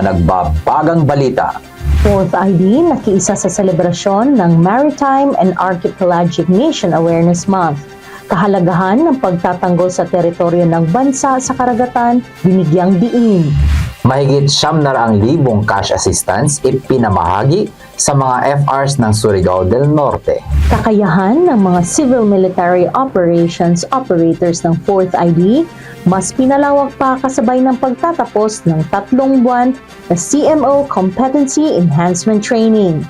mga nagbabagang balita. Fourth ID nakiisa sa selebrasyon ng Maritime and Archipelagic Nation Awareness Month. Kahalagahan ng pagtatanggol sa teritoryo ng bansa sa karagatan, binigyang diin. Mahigit siyam na raang libong cash assistance ipinamahagi sa mga FRs ng Surigao del Norte. Kakayahan ng mga civil military operations operators ng 4th ID mas pinalawak pa kasabay ng pagtatapos ng tatlong buwan na CMO Competency Enhancement Training.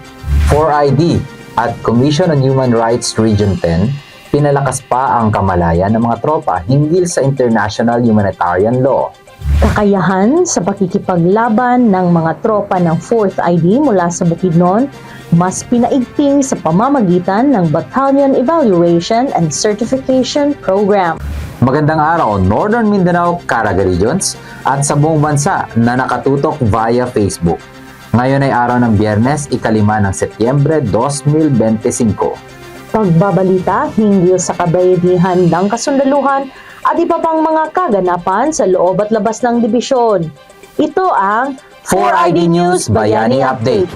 4ID at Commission on Human Rights Region 10, pinalakas pa ang kamalayan ng mga tropa hinggil sa international humanitarian law. Kakayahan sa pakikipaglaban ng mga tropa ng 4th ID mula sa Bukidnon, mas pinaigting sa pamamagitan ng Battalion Evaluation and Certification Program. Magandang araw, Northern Mindanao, Caraga Regions at sa buong bansa na nakatutok via Facebook. Ngayon ay araw ng biyernes, ikalima ng Setyembre 2025. Pagbabalita hinggil sa kabayanihan ng kasundaluhan at iba pang mga kaganapan sa loob at labas ng dibisyon. Ito ang 4ID News Bayani Update.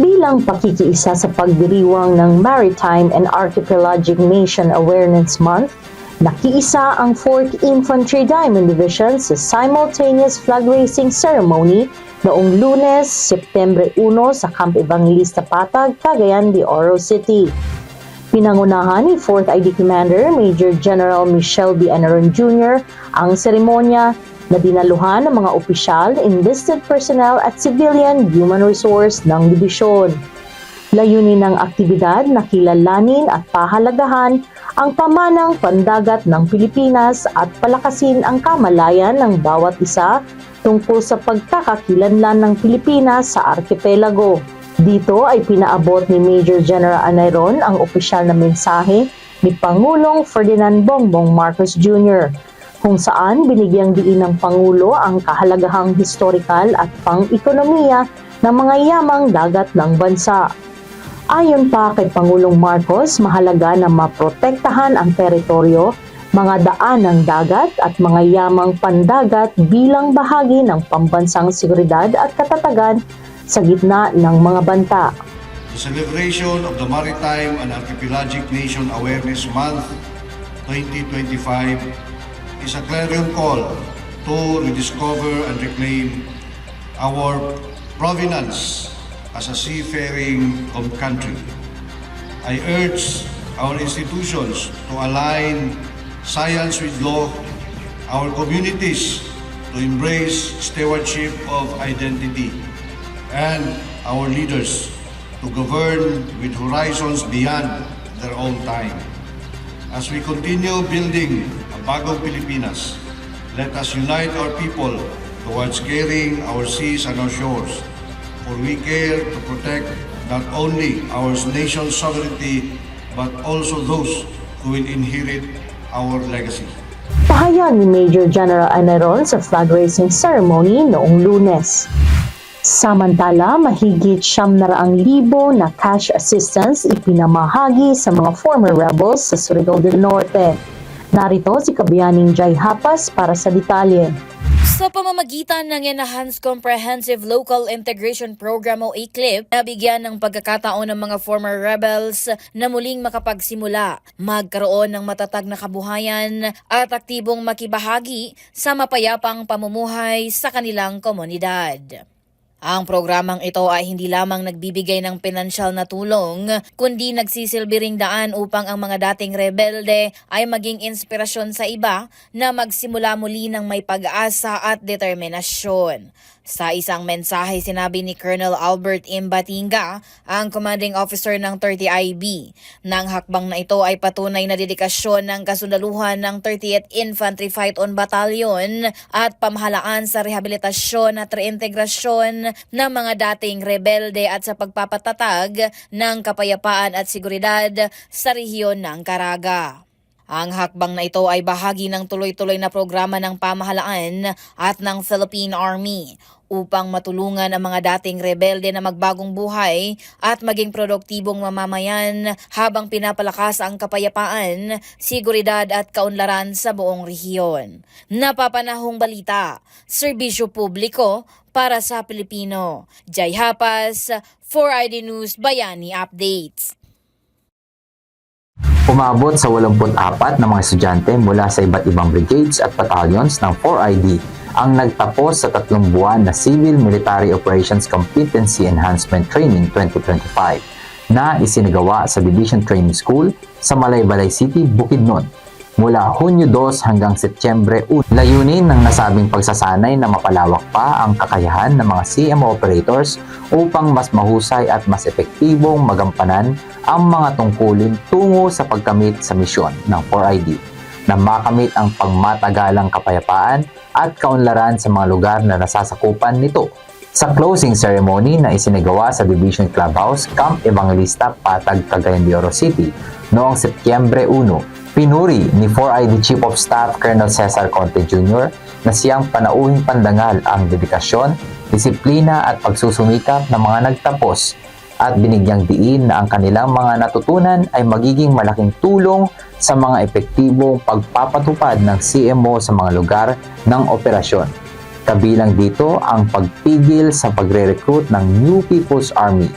Bilang pakikiisa sa pagdiriwang ng Maritime and Archipelagic Nation Awareness Month, nakiisa ang 4th Infantry Diamond Division sa simultaneous flag raising ceremony noong lunes, September 1 sa Camp Evangelista Patag, Cagayan de Oro City. Pinangunahan ni 4th ID Commander Major General Michelle B. Anaron Jr. ang seremonya na dinaluhan ng mga opisyal, enlisted personnel at civilian human resource ng dibisyon. Layunin ng aktibidad na kilalanin at pahalagahan ang pamanang pandagat ng Pilipinas at palakasin ang kamalayan ng bawat isa tungkol sa pagkakakilanlan ng Pilipinas sa arkipelago. Dito ay pinaabot ni Major General Anayron ang opisyal na mensahe ni Pangulong Ferdinand Bongbong Marcos Jr. kung saan binigyang diin ng Pangulo ang kahalagahang historikal at pang-ekonomiya ng mga yamang dagat ng bansa. Ayon pa kay Pangulong Marcos, mahalaga na maprotektahan ang teritoryo, mga daan ng dagat at mga yamang pandagat bilang bahagi ng pambansang seguridad at katatagan sa gitna ng mga banta. The celebration of the Maritime and Archipelagic Nation Awareness Month 2025 is a clarion call to rediscover and reclaim our provenance as a seafaring country. I urge our institutions to align science with law, our communities to embrace stewardship of identity, and our leaders to govern with horizons beyond their own time. As we continue building a bagong Pilipinas, let us unite our people towards caring our seas and our shores, for we care to protect not only our nation's sovereignty, but also those who will inherit our legacy. Pahayag ni Major General Anaron sa flag raising ceremony noong lunes. Samantala, mahigit siyam na raang libo na cash assistance ipinamahagi sa mga former rebels sa Surigao del Norte. Narito si Kabiyaning Jai Hapas para sa detalye. Sa pamamagitan ng Enhanced Comprehensive Local Integration Program o ACLIP, nabigyan ng pagkakataon ng mga former rebels na muling makapagsimula, magkaroon ng matatag na kabuhayan at aktibong makibahagi sa mapayapang pamumuhay sa kanilang komunidad. Ang programang ito ay hindi lamang nagbibigay ng pinansyal na tulong, kundi nagsisilbi ring daan upang ang mga dating rebelde ay maging inspirasyon sa iba na magsimula muli ng may pag-asa at determinasyon. Sa isang mensahe sinabi ni Colonel Albert M. Batinga, ang commanding officer ng 30IB, nang hakbang na ito ay patunay na dedikasyon ng kasundaluhan ng 30th Infantry Fight-On Battalion at pamahalaan sa rehabilitasyon at reintegrasyon ng mga dating rebelde at sa pagpapatatag ng kapayapaan at seguridad sa rehiyon ng Caraga. Ang hakbang na ito ay bahagi ng tuloy-tuloy na programa ng pamahalaan at ng Philippine Army upang matulungan ang mga dating rebelde na magbagong buhay at maging produktibong mamamayan habang pinapalakas ang kapayapaan, seguridad at kaunlaran sa buong rehiyon. Napapanahong balita, serbisyo publiko para sa Pilipino. Jai Hapas, 4ID News Bayani Updates. Umabot sa 84 na mga estudyante mula sa iba't ibang brigades at battalions ng 4ID ang nagtapos sa tatlong buwan na Civil Military Operations Competency Enhancement Training 2025 na isinagawa sa Division Training School sa Malaybalay City, Bukidnon mula Hunyo 2 hanggang Setyembre 1. Layunin ng nasabing pagsasanay na mapalawak pa ang kakayahan ng mga CMO operators upang mas mahusay at mas epektibong magampanan ang mga tungkulin tungo sa pagkamit sa misyon ng 4ID na makamit ang pangmatagalang kapayapaan at kaunlaran sa mga lugar na nasasakupan nito. Sa closing ceremony na isinagawa sa Division Clubhouse, Camp Evangelista, Patag, Cagayan de Oro City noong Setyembre 1, pinuri ni 4ID Chief of Staff Colonel Cesar Conte Jr. na siyang panauhing pandangal ang dedikasyon, disiplina at pagsusumikap ng mga nagtapos at binigyang diin na ang kanilang mga natutunan ay magiging malaking tulong sa mga epektibong pagpapatupad ng CMO sa mga lugar ng operasyon. Kabilang dito ang pagpigil sa pagre-recruit ng New People's Army,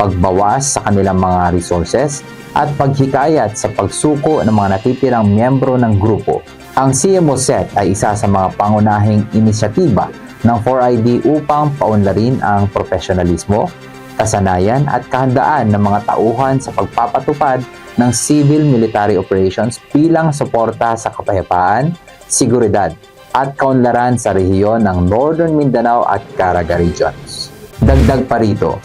pagbawas sa kanilang mga resources, at paghikayat sa pagsuko ng mga natitirang miyembro ng grupo. Ang CMO set ay isa sa mga pangunahing inisyatiba ng 4ID upang paunlarin ang profesionalismo, kasanayan at kahandaan ng mga tauhan sa pagpapatupad ng civil military operations bilang suporta sa kapayapaan, seguridad at kaunlaran sa rehiyon ng Northern Mindanao at Caraga regions. Dagdag pa rito,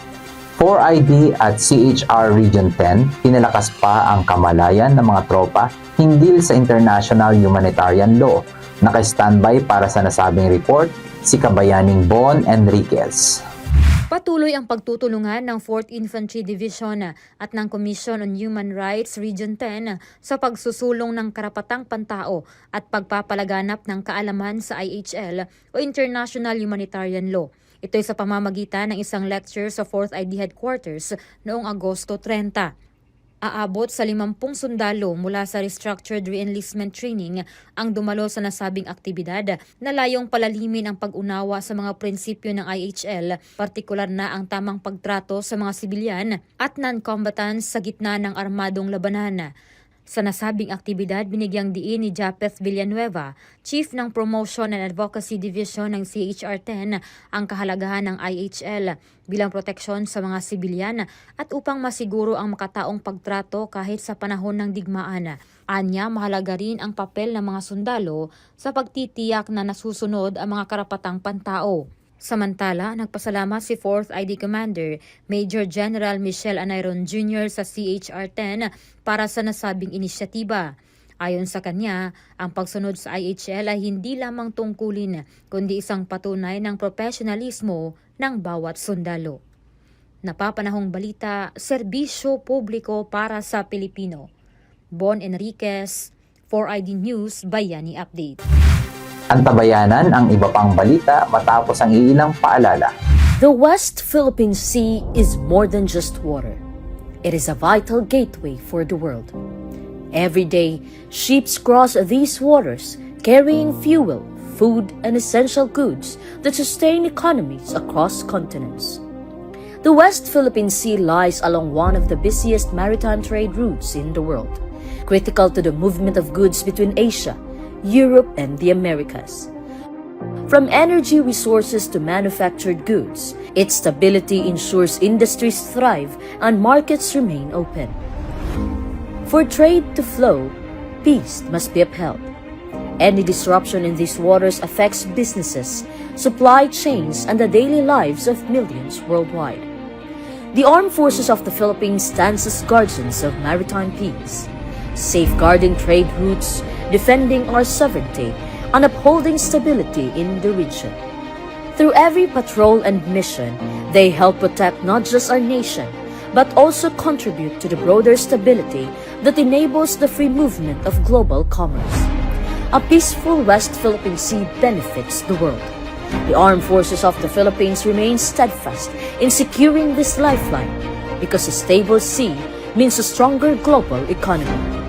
4ID at CHR Region 10 pinalakas pa ang kamalayan ng mga tropa hinggil sa international humanitarian law. Naka-standby para sa nasabing report si Kabayaning Bon Enriquez. Patuloy ang pagtutulungan ng 4th Infantry Division at ng Commission on Human Rights Region 10 sa pagsusulong ng karapatang pantao at pagpapalaganap ng kaalaman sa IHL o International Humanitarian Law. Ito ay sa pamamagitan ng isang lecture sa 4th ID Headquarters noong Agosto 30. Aabot sa 50 sundalo mula sa Restructured Reenlistment Training ang dumalo sa nasabing aktibidad na layong palalimin ang pag-unawa sa mga prinsipyo ng IHL, partikular na ang tamang pagtrato sa mga sibilyan at non-combatants sa gitna ng armadong labanan. Sa nasabing aktibidad, binigyang diin ni Japeth Villanueva, Chief ng Promotion and Advocacy Division ng CHR-10, ang kahalagahan ng IHL bilang proteksyon sa mga sibilyan at upang masiguro ang makataong pagtrato kahit sa panahon ng digmaan. Anya, mahalaga rin ang papel ng mga sundalo sa pagtitiyak na nasusunod ang mga karapatang pantao. Samantala, nagpasalamat si 4th ID Commander Major General Michelle Anayron Jr. sa CHR-10 para sa nasabing inisyatiba. Ayon sa kanya, ang pagsunod sa IHL ay hindi lamang tungkulin kundi isang patunay ng profesionalismo ng bawat sundalo. Napapanahong balita, serbisyo publiko para sa Pilipino. Bon Enriquez, 4ID News, Bayani Update. Antabayanan ang iba pang balita matapos ang iilang paalala. The West Philippine Sea is more than just water. It is a vital gateway for the world. Every day, ships cross these waters carrying fuel, food, and essential goods that sustain economies across continents. The West Philippine Sea lies along one of the busiest maritime trade routes in the world, critical to the movement of goods between Asia, Europe, and the Americas. From energy resources to manufactured goods, its stability ensures industries thrive and markets remain open. For trade to flow, peace must be upheld. Any disruption in these waters affects businesses, supply chains, and the daily lives of millions worldwide. The Armed Forces of the Philippines stands as guardians of maritime peace, safeguarding trade routes, defending our sovereignty, and upholding stability in the region. Through every patrol and mission, they help protect not just our nation, but also contribute to the broader stability that enables the free movement of global commerce. A peaceful West Philippine Sea benefits the world. The armed forces of the Philippines remain steadfast in securing this lifeline because a stable sea means a stronger global economy.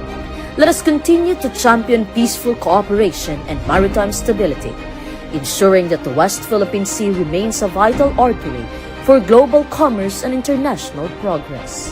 Let us continue to champion peaceful cooperation and maritime stability, ensuring that the West Philippine Sea remains a vital artery for global commerce and international progress.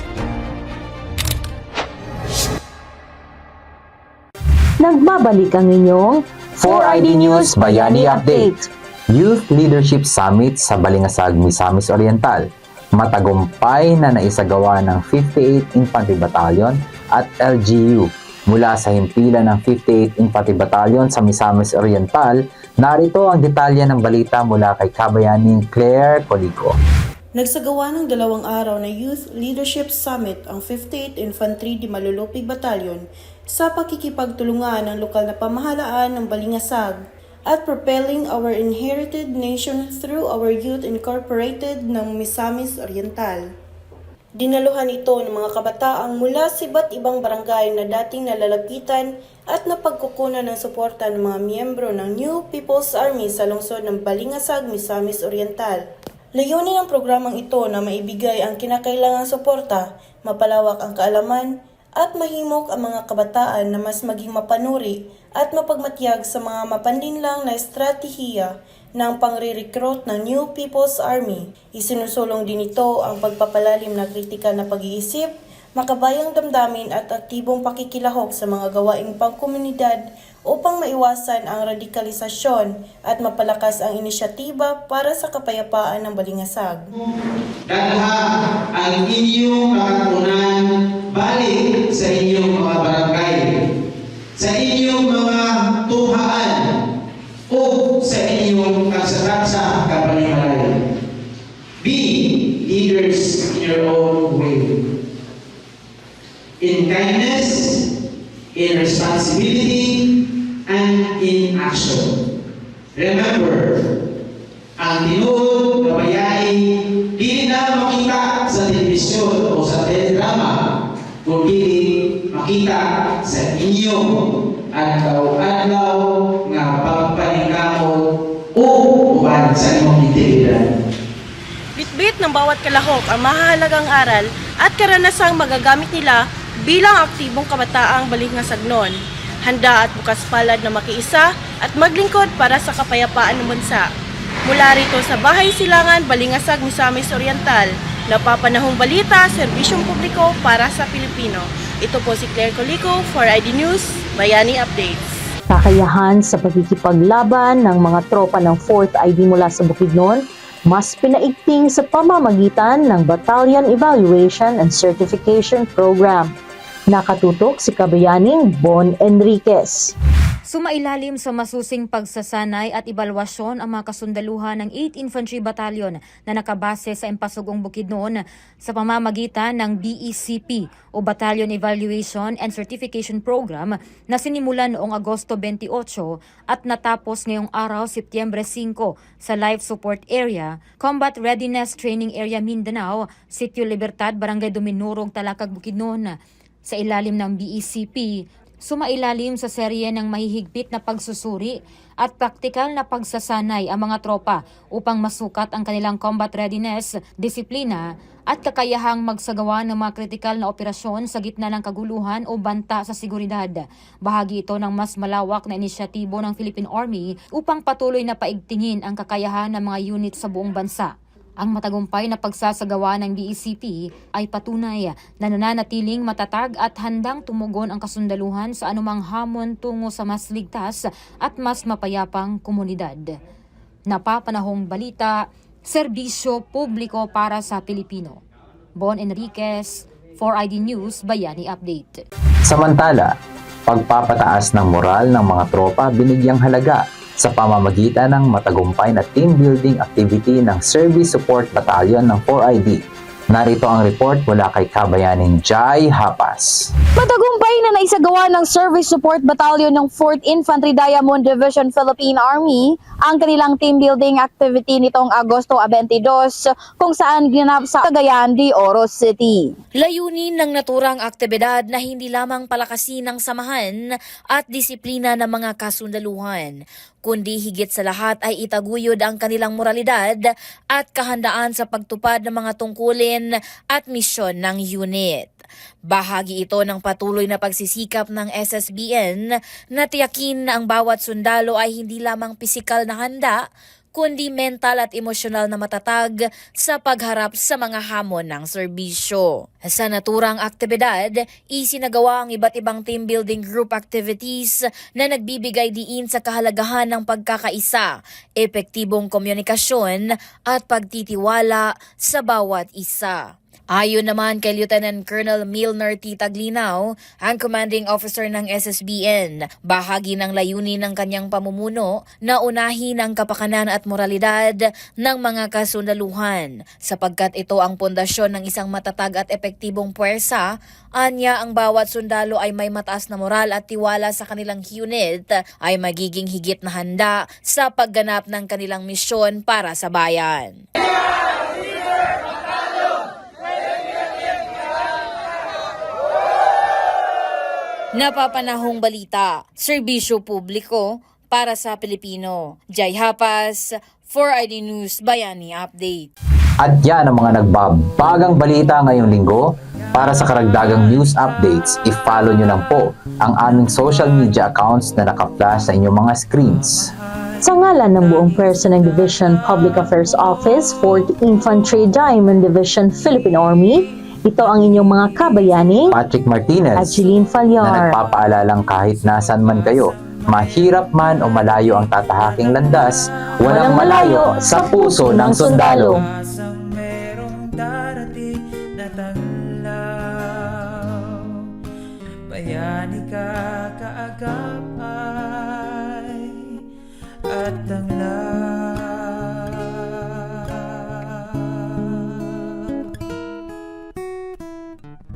Nagbabalik ang inyong 4ID News Bayani Update. Youth Leadership Summit sa Balingasag, Misamis Oriental. Matagumpay na naisagawa ng 58 Infantry Battalion at LGU. Mula sa himpilan ng 58 Infantry Battalion sa Misamis Oriental, narito ang detalye ng balita mula kay Kabayaning Claire Colico. Nagsagawa ng dalawang araw na Youth Leadership Summit ang 58th Infantry di Malulupig Battalion sa pakikipagtulungan ng lokal na pamahalaan ng Balingasag at propelling our inherited nation through our youth incorporated ng Misamis Oriental. Dinaluhan ito ng mga kabataang mula sa iba't ibang barangay na dating nalalapitan at napagkukunan ng suporta ng mga miyembro ng New People's Army sa lungsod ng Balingasag, Misamis Oriental. Layunin ng programang ito na maibigay ang kinakailangang suporta, mapalawak ang kaalaman, at mahimok ang mga kabataan na mas maging mapanuri at mapagmatyag sa mga mapanlinlang na estratehiya ng pangre-recruit ng New People's Army. Isinusulong din ito ang pagpapalalim na kritikal na pag-iisip, makabayang damdamin at aktibong pakikilahok sa mga gawaing pangkomunidad upang maiwasan ang radikalisasyon at mapalakas ang inisyatiba para sa kapayapaan ng Balingasag. Dadha ang inyong kakatunan balik sa inyong mga barangay, sa inyong mga tuhaan, sa inyong kasarasa kapanimalay. Be leaders in your own way. In kindness, in responsibility, and in action. Remember, ang tinuod na bayani di na makita sa telebisyon o sa teledrama, kundi makita sa inyo at adlaw integridad. Bitbit ng bawat kalahok ang mahalagang aral at karanasang magagamit nila bilang aktibong kabataang balingasagnon. Handa at bukas palad na makiisa at maglingkod para sa kapayapaan ng bansa. Mula rito sa Bahay Silangan, Balingasag, Misamis Oriental, napapanahong balita, serbisyong publiko para sa Pilipino. Ito po si Claire Colico for ID News, Bayani Updates. Kakayahan sa pagkikipaglaban ng mga tropa ng 4th ID mula sa Bukidnon, mas pinaigting sa pamamagitan ng Battalion Evaluation and Certification Program. Nakatutok si Kabayaning Bon Enriquez. Sumailalim sa masusing pagsasanay at ebalwasyon ang mga kasundaluhan ng 8th Infantry Battalion na nakabase sa Empasugong Bukidnon sa pamamagitan ng BECP o Battalion Evaluation and Certification Program na sinimulan noong Agosto 28 at natapos ngayong araw Setyembre 5 sa Life Support Area, Combat Readiness Training Area Mindanao, Sitio Libertad, Barangay Dominurog, Talakag, Bukidnon. Sa ilalim ng BECP, sumailalim sa serye ng mahihigpit na pagsusuri at praktikal na pagsasanay ang mga tropa upang masukat ang kanilang combat readiness, disiplina at kakayahang magsagawa ng mga kritikal na operasyon sa gitna ng kaguluhan o banta sa seguridad. Bahagi ito ng mas malawak na inisyatibo ng Philippine Army upang patuloy na paigtingin ang kakayahan ng mga unit sa buong bansa. Ang matagumpay na pagsasagawa ng BECP ay patunay na nananatiling matatag at handang tumugon ang kasundaluhan sa anumang hamon tungo sa mas ligtas at mas mapayapang komunidad. Napapanahong balita, serbisyo publiko para sa Pilipino. Bon Enriquez, 4ID News, Bayani Update. Samantala, pagpapataas ng moral ng mga tropa binigyang halaga sa pamamagitan ng matagumpay na team building activity ng Service Support Battalion ng 4ID. Narito ang report mula kay Kabayaning Jai Hapas. Matagumpay na naisagawa ng Service Support Battalion ng 4th Infantry Diamond Division Philippine Army ang kanilang team building activity nitong Agosto 22 kung saan ginanap sa Cagayan de Oro City. Layunin ng naturang aktibidad na hindi lamang palakasin ang samahan at disiplina ng mga kasundaluhan, kundi higit sa lahat ay itaguyod ang kanilang moralidad at kahandaan sa pagtupad ng mga tungkulin at misyon ng unit. Bahagi ito ng patuloy na pagsisikap ng SSBN na tiyakin na ang bawat sundalo ay hindi lamang pisikal na handa, kundi mental at emosyonal na matatag sa pagharap sa mga hamon ng serbisyo. Sa naturang aktibidad, isinagawa ang iba't ibang team building group activities na nagbibigay diin sa kahalagahan ng pagkakaisa, epektibong komunikasyon at pagtitiwala sa bawat isa. Ayon naman kay Lieutenant Colonel Milner T. Taglinaw, ang commanding officer ng SSBN, bahagi ng layunin ng kanyang pamumuno na unahin ang kapakanan at moralidad ng mga kasundaluhan. Sapagkat ito ang pundasyon ng isang matatag at epektibong puwersa, anya ang bawat sundalo ay may mataas na moral at tiwala sa kanilang unit ay magiging higit na handa sa pagganap ng kanilang misyon para sa bayan. Napapanahong balita, serbisyo publiko para sa Pilipino. Jai Hapas, 4ID News Bayani Update. At yan ang mga nagbabagang balita ngayong linggo. Para sa karagdagang news updates, i-follow nyo lang po ang aming social media accounts na naka-flash sa inyong mga screens. Sa ngalan ng buong pwersa ng Division Public Affairs Office, 4th Infantry Diamond Division Philippine Army, ito ang inyong mga kabayani Patrick Martinez at Jeline na Falyar. nagpapaalalang kahit nasan man kayo, mahirap man o malayo ang tatahaking landas, walang malayo sa puso ng sundalo. Na Bayani ka kaagapay At ang